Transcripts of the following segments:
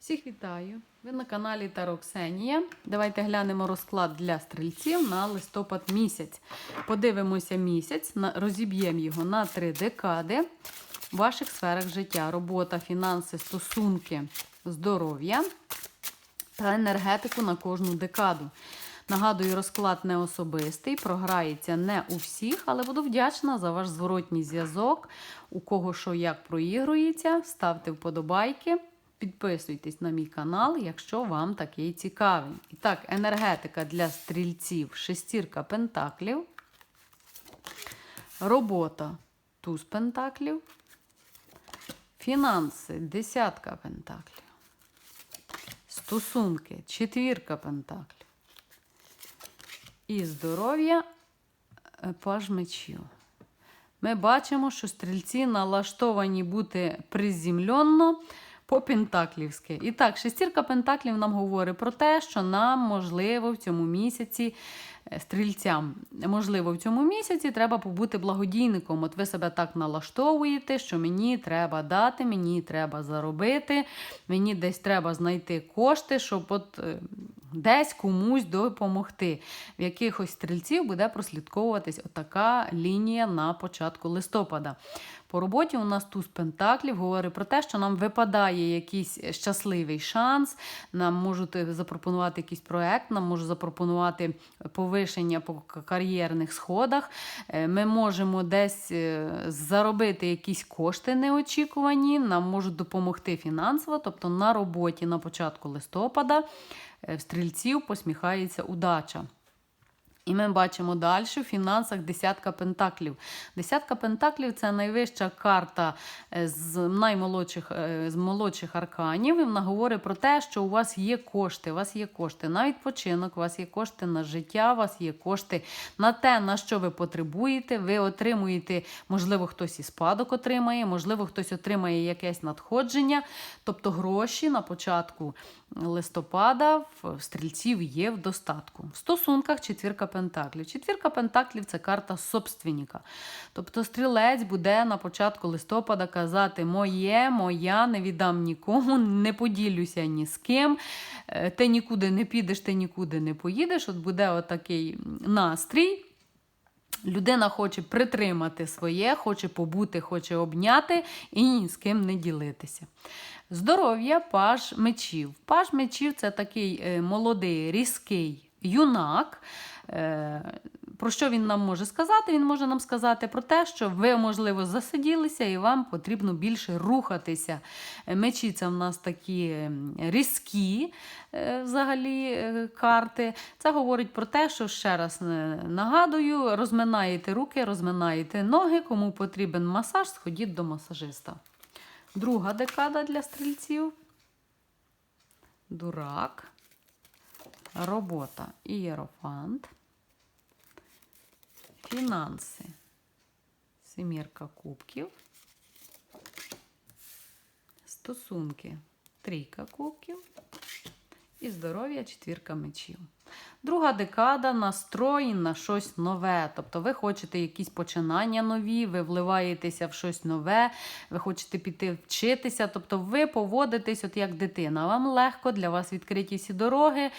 Всіх вітаю! Ви на каналі Таро Ксенія. Давайте глянемо розклад для стрільців на листопад місяць. Подивимося місяць, розіб'ємо його на три декади в ваших сферах життя: робота, фінанси, стосунки, здоров'я та енергетику на кожну декаду. Нагадую, розклад не особистий, програється не у всіх, але буду вдячна за ваш зворотній зв'язок. У кого що як проігрується, ставте вподобайки, підписуйтесь на мій канал, якщо вам такий цікавий. І так, енергетика для стрільців, шестірка пентаклів, робота туз пентаклів, фінанси десятка пентаклів. Стосунки, четвірка пентаклів. І здоров'я е, паж мечів. Ми бачимо, що стрільці налаштовані бути приземленно по-пентаклівськи. І так, шестірка пентаклів нам говорить про те, що нам можливо в цьому місяці е, стрільцям, можливо, в цьому місяці треба побути благодійником. От ви себе так налаштовуєте, що мені треба дати, мені треба заробити, мені десь треба знайти кошти, щоб от. Десь комусь допомогти. В якихось стрільців буде прослідковуватись отака лінія на початку листопада. По роботі у нас туз пентаклів говорить про те, що нам випадає якийсь щасливий шанс, нам можуть е, запропонувати якийсь проект, нам можуть запропонувати повишення по кар'єрних сходах. Е, Ми можемо десь е, заробити якісь кошти неочікувані, нам можуть допомогти фінансово, тобто на роботі на початку листопада в стрільців посміхається удача. І ми бачимо далі в фінансах десятка пентаклів. Десятка пентаклів це найвища карта е, з наймолодших е, з молодших арканів. І вона говорить про те, що у вас є кошти. У вас є кошти на відпочинок, у вас є кошти на життя, у вас є кошти на те, на що ви потребуєте. Ви отримуєте, можливо, хтось і спадок отримає, можливо, хтось отримає якесь надходження. Тобто гроші на початку листопада в стрільців є в достатку. В стосунках четвірка пентаклів. Четвірка пентаклів це карта собственника. Тобто стрілець буде на початку листопада казати: Моє, моя, не віддам нікому, не поділюся ні з ким. е, Ти нікуди не підеш, ти нікуди не поїдеш. От буде отакий настрій. Людина хоче притримати своє, хоче побути, хоче обняти і ні з ким не ділитися. Здоров'я паж мечів. Паж мечів це такий е, молодий, різкий юнак. Про що він нам може сказати? Він може нам сказати про те, що ви, можливо, засиділися і вам потрібно більше рухатися. Е, Мечі це в нас такі ем, різкі е, взагалі е, карти. Це говорить про те, що ще раз нагадую, розминаєте руки, розминаєте ноги. Кому потрібен масаж, сходіть до масажиста. Друга декада для стрільців. Дурак. Робота. Ієрофант. Фінанси. Семірка кубків. Стосунки. Трійка кубків. І здоров'я четвірка мечів. Друга декада настрої на щось нове. Тобто ви хочете якісь починання нові, ви вливаєтеся в щось нове, ви хочете піти вчитися. Тобто ви поводитесь от як дитина. Вам легко, для вас відкриті всі дороги,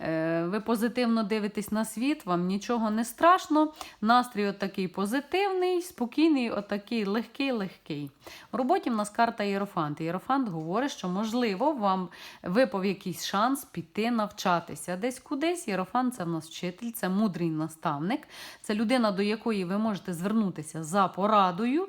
е, ви позитивно дивитесь на світ, вам нічого не страшно. Настрій отакий позитивний, спокійний, отакий легкий, легкий. У роботі в нас карта Єрофант. Єрофант говорить, що можливо вам випав якийсь шанс піти навчатися десь кудись. Єрофант це в нас вчитель, це мудрий наставник, це людина, до якої ви можете звернутися за порадою.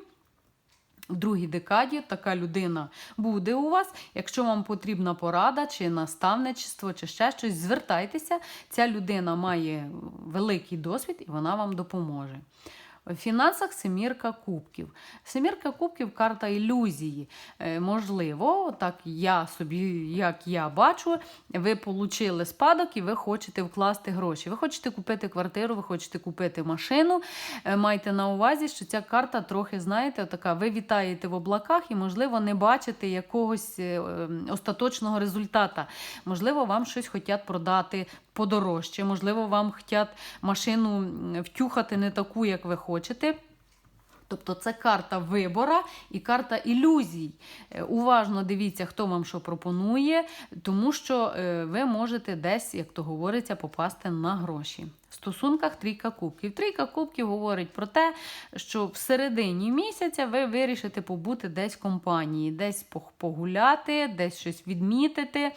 В другій декаді така людина буде у вас. Якщо вам потрібна порада, чи наставничество, чи ще щось, звертайтеся. Ця людина має великий досвід і вона вам допоможе. В фінансах семірка кубків. Семірка кубків карта ілюзії. Е, можливо, так я собі, як я бачу, ви отримали спадок і ви хочете вкласти гроші. Ви хочете купити квартиру, ви хочете купити машину. Е, Майте на увазі, що ця карта трохи, знаєте, така, ви вітаєте в облаках і, можливо, не бачите якогось е, е, остаточного результата. Можливо, вам щось хочуть продати подорожче, можливо, вам хочуть машину втюхати не таку, як ви хочете. Тобто це карта вибора і карта ілюзій. Е, Уважно дивіться, хто вам що пропонує, тому що е, ви можете десь, як то говориться, попасти на гроші. В стосунках трійка кубків. Трійка кубків говорить про те, що в середині місяця ви вирішите побути десь в компанії, десь погуляти, десь щось відмітити,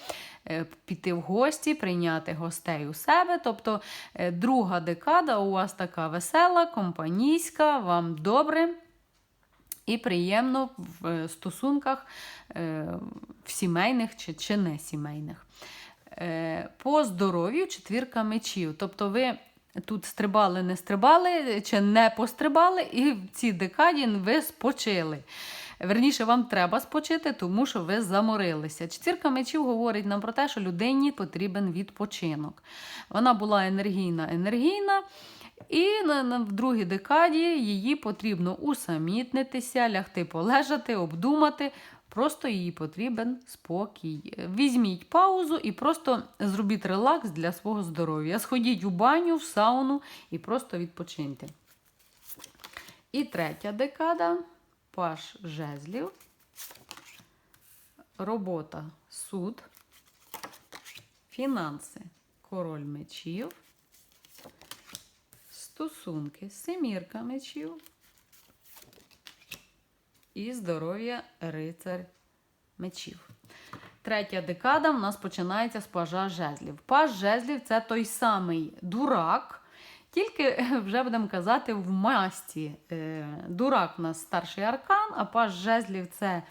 е, піти в гості, прийняти гостей у себе. Тобто е, друга декада у вас така весела, компанійська, вам добре. І приємно в е, стосунках в сімейних чи, чи не сімейних. Е, По здоров'ю четвірка мечів. Тобто ви тут стрибали, не стрибали, чи не пострибали, і в цій декаді ви спочили. Верніше, вам треба спочити, тому що ви заморилися. Четвірка мечів говорить нам про те, що людині потрібен відпочинок. Вона була енергійна, енергійна. І в другій декаді її потрібно усамітнитися, лягти полежати, обдумати. Просто їй потрібен спокій. Візьміть паузу і просто зробіть релакс для свого здоров'я. Сходіть у баню, в сауну і просто відпочиньте. І третя декада паш жезлів, робота суд, фінанси, король мечів, стосунки, семірка мечів і здоров'я рицар мечів. Третя декада в нас починається з пажа жезлів. Паж жезлів це той самий дурак, тільки вже будемо казати в масті. Е, Дурак у нас старший аркан, а паж жезлів це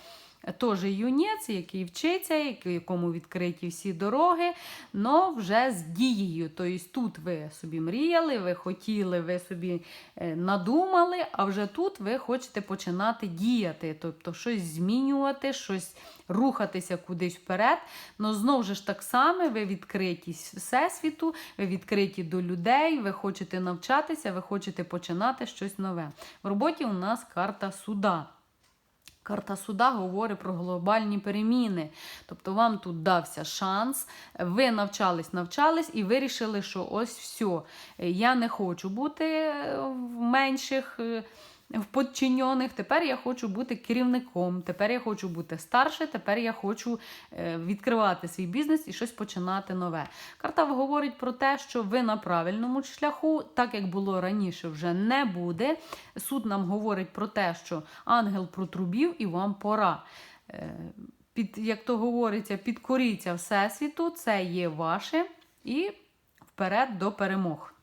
теж юнець, який вчиться, якому відкриті всі дороги, але вже з дією. Тобто тут ви собі мріяли, ви хотіли, ви собі е, надумали, а вже тут ви хочете починати діяти, тобто щось змінювати, щось рухатися кудись вперед. Ну знову ж так само, ви відкриті всесвіту, ви відкриті до людей, ви хочете навчатися, ви хочете починати щось нове. В роботі у нас карта суда. Карта суда говорить про глобальні переміни. Тобто вам тут дався шанс, ви навчались, навчались і вирішили, що ось все. Я не хочу бути е, в менших. В подчинених, тепер я хочу бути керівником, тепер я хочу бути старше, тепер я хочу е, відкривати свій бізнес і щось починати нове. Карта говорить про те, що ви на правильному шляху, так як було раніше, вже не буде. Суд нам говорить про те, що ангел протрубів і вам пора. Е, Під, як то говориться, підкоріться Всесвіту, це є ваше, і вперед до перемог.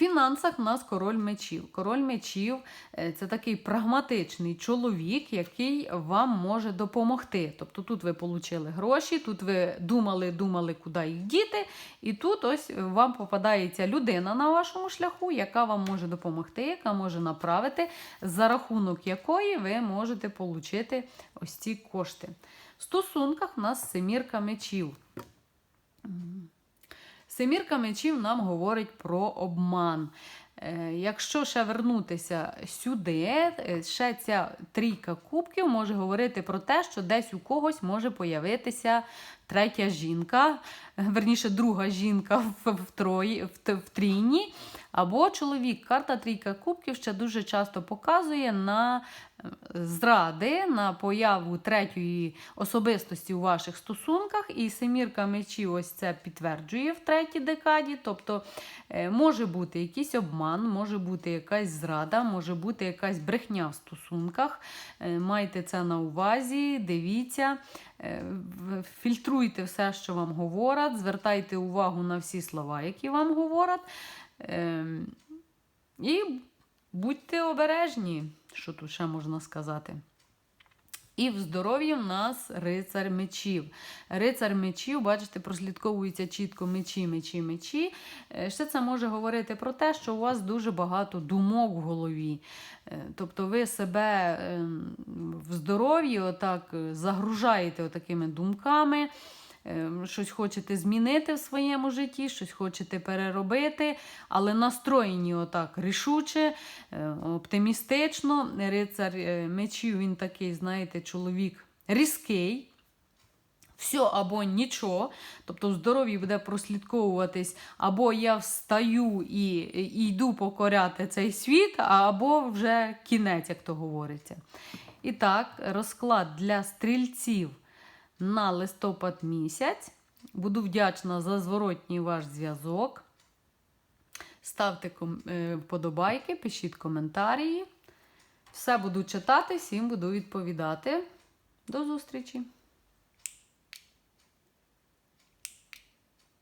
Фінансах в нас король мечів. Король мечів е, це такий прагматичний чоловік, який вам може допомогти. Тобто тут ви отримали гроші, тут ви думали, думали, куди їх діти, і тут ось вам попадається людина на вашому шляху, яка вам може допомогти, яка може направити, за рахунок якої ви можете отримати ось ці кошти. В стосунках в нас семірка мечів. Семірка мечів нам говорить про обман. Е, Якщо ще вернутися сюди, е, ще ця трійка кубків може говорити про те, що десь у когось може появитися третя жінка, верніше, друга жінка в, трої, в, трійні, або чоловік. Карта трійка кубків ще дуже часто показує на зради, на появу третьої особистості у ваших стосунках. І семірка мечів ось це підтверджує в третій декаді. Тобто е, може бути якийсь обман, може бути якась зрада, може бути якась брехня в стосунках. Е, Майте це на увазі, дивіться. Е, Фільтруйте все, що вам говорять, звертайте увагу на всі слова, які вам говорять. Ем, І будьте обережні, що тут ще можна сказати. І в здоров'ї в нас рицар мечів. Рицар мечів, бачите, прослідковується чітко мечі, мечі, мечі. Е, Ще це може говорити про те, що у вас дуже багато думок в голові. Е, Тобто ви себе ем, в здоров'ї отак е, загружаєте отакими думками. Е, Щось хочете змінити в своєму житті, щось хочете переробити, але настроєні отак рішуче, е, оптимістично. Рицар е, мечів він такий, знаєте, чоловік різкий. все або нічого. Тобто в здоров'ї буде прослідковуватись, або я встаю і, і йду покоряти цей світ, або вже кінець, як то говориться. І так, розклад для стрільців на листопад місяць. Буду вдячна за зворотній ваш зв'язок. Ставте е, вподобайки, пишіть коментарі. Все буду читати, всім буду відповідати. До зустрічі!